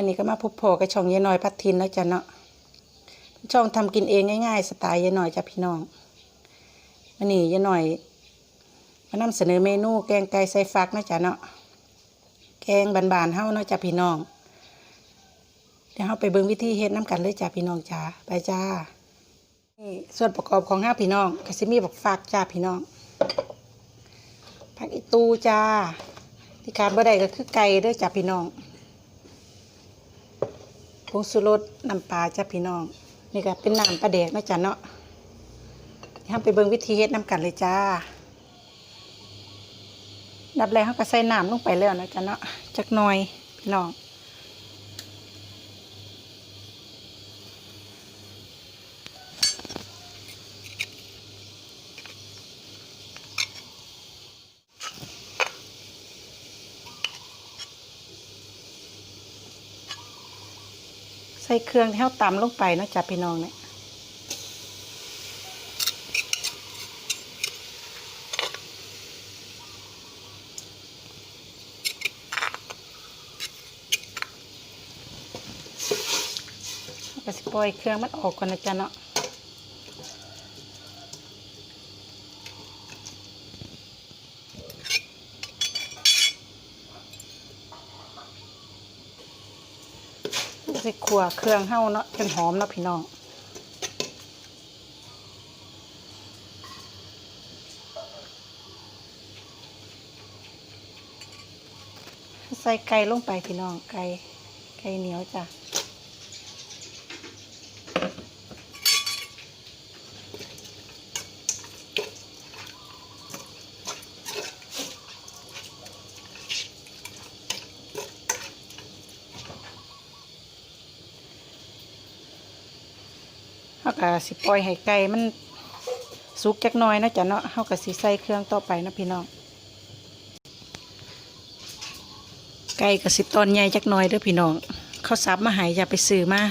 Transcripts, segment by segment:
มันนี่ก็มาพบพอกับช่องยายน้อยพัดทินแล้วจ้ะเนาะช่องทำกินเองง่ายๆสไตล์ยายน้อยจ้ะพี่น้องมันนี่ยายน้อยมานำเสนอเมนูแกงไก่ใส่ฟักนะจ้ะเนาะแกงบานๆเฮาเนาะจ้ะพี่น้องเดี๋ยวเฮาไปเบิ่งวิธีเฮ็ดน้ำกันเลยจ้ะพี่น้องจ้าไปจ้านี่ส่วนประกอบของห้าพี่น้องก็สิมีบักฟักจ้าพี่น้องผักอีตูจ้าที่ขาดบ่ได้ก็คือไก่เด้อจ้ะพี่น้อง ผงสุรสน้ำปลาจ้ะพี่น้อง นี่ก็เป็นน้ำปลาแดกนะจ๊ะเนาะทำไปเบิ่งวิธีเฮ็ดน้ำกันเลยจ้า ดับแรกเขาก็ใส่น้ำลงไปแล้วนะจ๊ะเนาะจักหน่อยพี่น้อง ใส่เครื่องที่เราตำลงไปนะจ๊ะพี่น้องเนี่ยก็สิปล่อยเครื่องมันออกก่อนนะจ๊ะเนาะ เราสิขัวเครื่องเฮาเนาะจนหอมเนาะพี่น้องใส่ไก่ลงไปพี่น้องไก่ไก่เหนียวจ้ะ ก็สิปล่อยให้ไก่มันสุกจักน้อยนะจ๊ะเนาะเขาก็สิใส่เครื่องต่อไปนะพี่น้อง ไก่กับสิตอนใหญ่จักน้อยเด้อพี่น้อง เขาซับมาหายอย่าไปซื้อมา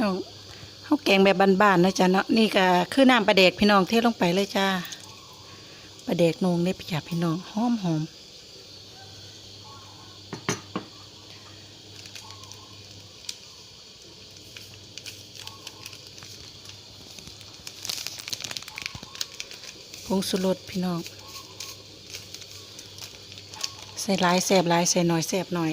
เอาเขาแกงแบบบ้านๆนะจ๊ะเนาะนี่ก็คือน้ำปลาเด็กพี่น้องเทลงไปเลยจ้าปลาเด็กนงเนี่ยพี่จ๋าพี่น้องหอมหอมผงสุรสพี่น้องใส่หลายแสบหลายใส่หน่อยแสบหน่อย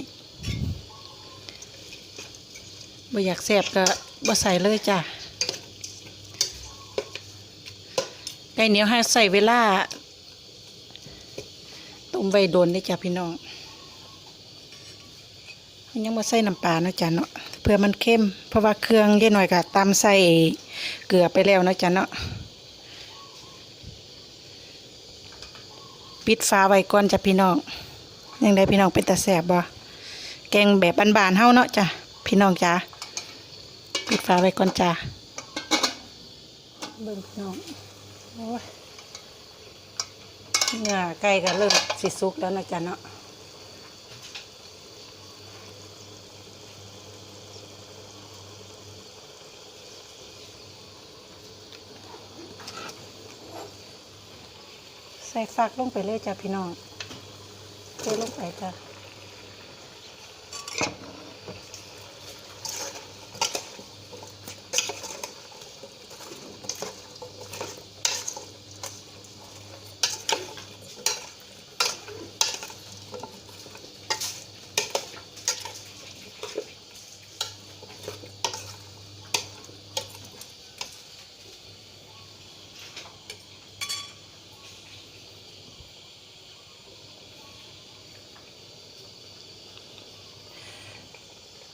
บ่อยากแสบก็ บ่ใส่เลยจ้ะไก่เหนียวให้ใส่เวลาต้มไว้โดนได้จ้ะพี่น้องยังบ่ใส่น้ำปลานะจ๊ะเนาะเพื่อมันเข้ม เพราะว่าเครื่องเยอะหน่อยก็ตำใส่เกลือไปแล้วนะจ๊ะเนาะปิดฟ้าไว้ก่อนจ้ะพี่น้องยังได้พี่น้องเป็นตาแสบบ่แกงแบบบานๆเฮาเนาะจ้ะพี่น้องจ้า ปิดฝาไว้ก่อนจ้าเบิ่งพี่น้องโอ้ยเนื้อไก่ก็เริ่มสิสุกแล้วนะจ๊ะเนาะใส่ฟักลงไปเลยจ้ะพี่น้องเทลงไปจ้ะ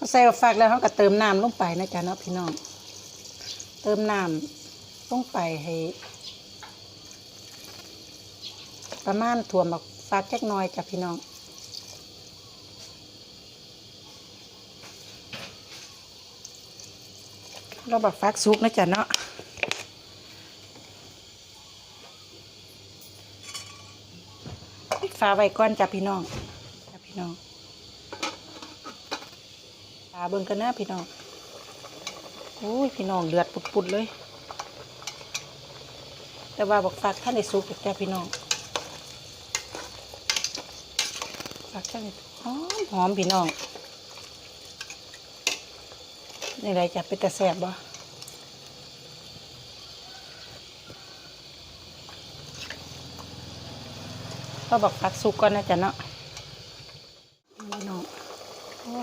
เขาใส่ฝักแล้วเขาก็เติมน้ำลงไปนะจ๊ะเนาะพี่น้อง เติมน้ำลงไปให้ ประมาณถั่วมบักฟักจักหน้อยจ้ะพี่น้องเราบักฟักซุกนะจ๊ะเนาะปิดฝาไว้ก่อนจ้ะพี่น้องจ้ะพี่น้อง ฝาเบิ่งกันนะพี่น้องโอ้ยพี่น้องเลือดปุดๆเลย แต่ว่าบักฟักท่านได้ซุกอีกจ้พี่น้องฟักท่านได้หอมหอมพี่น้องนี่ไรจะเป็นตะแสบบ่ก็บอกฟักสุกก่อนนะจ๊ะเนาะ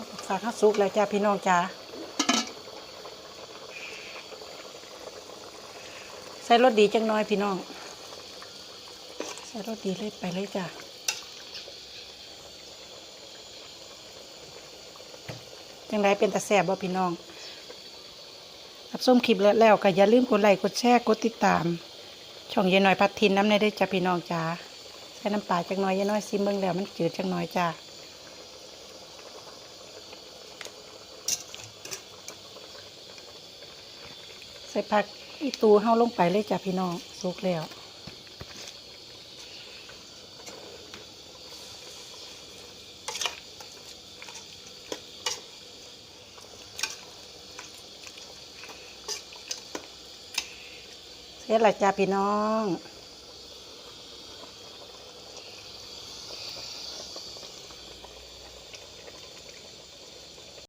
โอ้บักข้าวสุกแล้วจ้าพี่น้องจ้าใส่รสดีจังน้อยพี่น้อง ใส่รสดีเลยไปเลยจ้าจังไรเป็นตะแสบบ่พี่น้องรับส้มคลิปแล้วแล้วก็อย่าลืมกดไลค์กดแชร์กดติดตาม ช่องยายน้อยพัดทินน้ำในได้จ้าพี่น้องจ้าใส่น้ำปลาจักหน้อยยายน้อยซิมเบิ่งแล้วมันจืดจักหน้อยจ้า ส่ผักอีตูเฮาลงไปเลยจ้าพี่น้องสุกแล้วเสร็จแล้วจ้าพี่น้อง